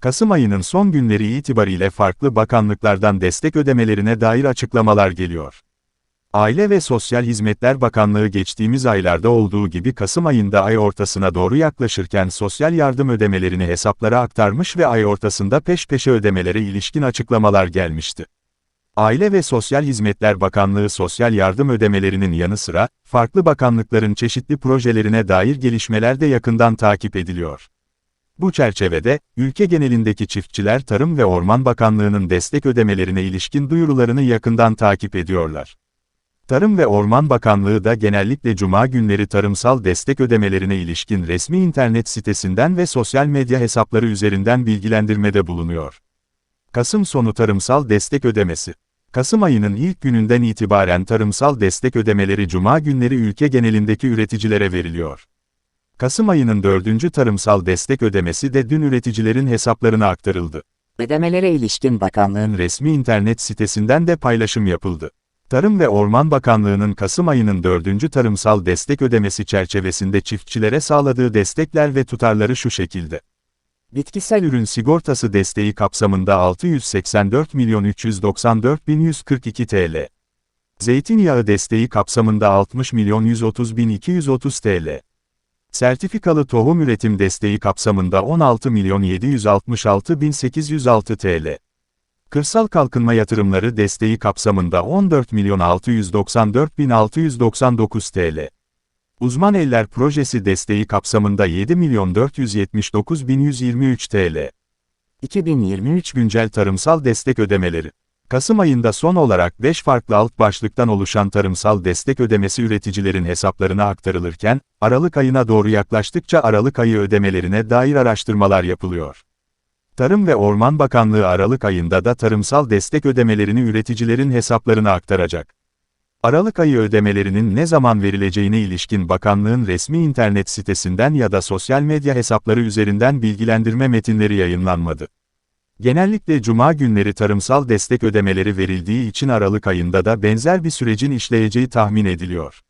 Kasım ayının son günleri itibariyle farklı bakanlıklardan destek ödemelerine dair açıklamalar geliyor. Aile ve Sosyal Hizmetler Bakanlığı geçtiğimiz aylarda olduğu gibi Kasım ayında ay ortasına doğru yaklaşırken sosyal yardım ödemelerini hesaplara aktarmış ve ay ortasında peş peşe ödemelere ilişkin açıklamalar gelmişti. Aile ve Sosyal Hizmetler Bakanlığı sosyal yardım ödemelerinin yanı sıra, farklı bakanlıkların çeşitli projelerine dair gelişmeler de yakından takip ediliyor. Bu çerçevede, ülke genelindeki çiftçiler Tarım ve Orman Bakanlığı'nın destek ödemelerine ilişkin duyurularını yakından takip ediyorlar. Tarım ve Orman Bakanlığı da genellikle cuma günleri tarımsal destek ödemelerine ilişkin resmi internet sitesinden ve sosyal medya hesapları üzerinden bilgilendirmede bulunuyor. Kasım sonu tarımsal destek ödemesi. Kasım ayının ilk gününden itibaren tarımsal destek ödemeleri cuma günleri ülke genelindeki üreticilere veriliyor. Kasım ayının dördüncü tarımsal destek ödemesi de dün üreticilerin hesaplarına aktarıldı. Ödemelere ilişkin bakanlığın Resmi internet sitesinden de paylaşım yapıldı. Tarım ve Orman Bakanlığı'nın Kasım ayının dördüncü tarımsal destek ödemesi çerçevesinde çiftçilere sağladığı destekler ve tutarları şu şekilde. Bitkisel ürün sigortası desteği kapsamında 684 milyon 394 bin 142 TL. Zeytinyağı desteği kapsamında 60 milyon 130 bin 230 TL. Sertifikalı tohum üretim desteği kapsamında 16 milyon 766 bin 806 TL. Kırsal kalkınma yatırımları desteği kapsamında 14 milyon 694 bin 699 TL. Uzman Eller Projesi desteği kapsamında 7 milyon 479 bin 123 TL. 2023 güncel tarımsal destek ödemeleri. Kasım ayında son olarak 5 farklı alt başlıktan oluşan tarımsal destek ödemesi üreticilerin hesaplarına aktarılırken, Aralık ayına doğru yaklaştıkça Aralık ayı ödemelerine dair araştırmalar yapılıyor. Tarım ve Orman Bakanlığı Aralık ayında da tarımsal destek ödemelerini üreticilerin hesaplarına aktaracak. Aralık ayı ödemelerinin ne zaman verileceğine ilişkin bakanlığın resmi internet sitesinden ya da sosyal medya hesapları üzerinden bilgilendirme metinleri yayınlanmadı. Genellikle cuma günleri tarımsal destek ödemeleri verildiği için Aralık ayında da benzer bir sürecin işleyeceği tahmin ediliyor.